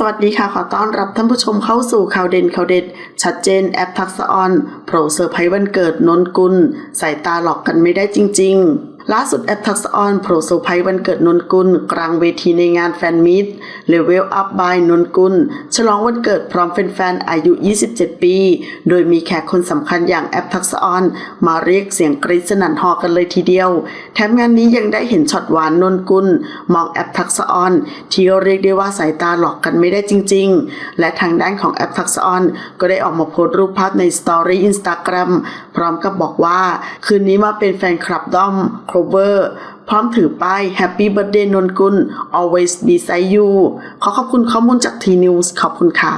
สวัสดีค่ะ ขอต้อนรับท่านผู้ชมเข้าสู่ข่าวเด่นข่าวเด็ด ชัดเจนแอปทักษะออนโปรเซอร์ไพรส์วันเกิดนนกุล สายตาหลอกกันไม่ได้จริง ๆ ล่าสุดแอปทักษะออนโปรเซอร์ไพรส์วันเกิดนนกุล กลางเวทีในงานแฟนมิต เลเวลอัพบายนนกุล ฉลองวันเกิดพร้อมแฟนๆอายุ 27 ปี โดยมีแขกคนสำคัญอย่างแอปทักษออนมาเรียกเสียงกรี๊ดสนั่นฮอกันเลยทีเดียว แถมงานนี้ยังได้เห็นช็อตหวานนนกุล มองแอปทักษออนที่เรียกได้ว่าสายตาหลอกกันไม่ได้จริง ๆ และทางด้านของแอปทักษออนก็ได้ออกมาโพสต์รูปภาพในสตอรี่อินสตาแกรมพร้อมกับบอกว่า คืนนี้มาเป็นแฟนคลับด้อมโครเวอร์ พร้อมถือป้าย Happy Birthday นนกุล always beside you ขอขอบคุณข้อมูลจากทีนิวส์ขอบคุณค่ะ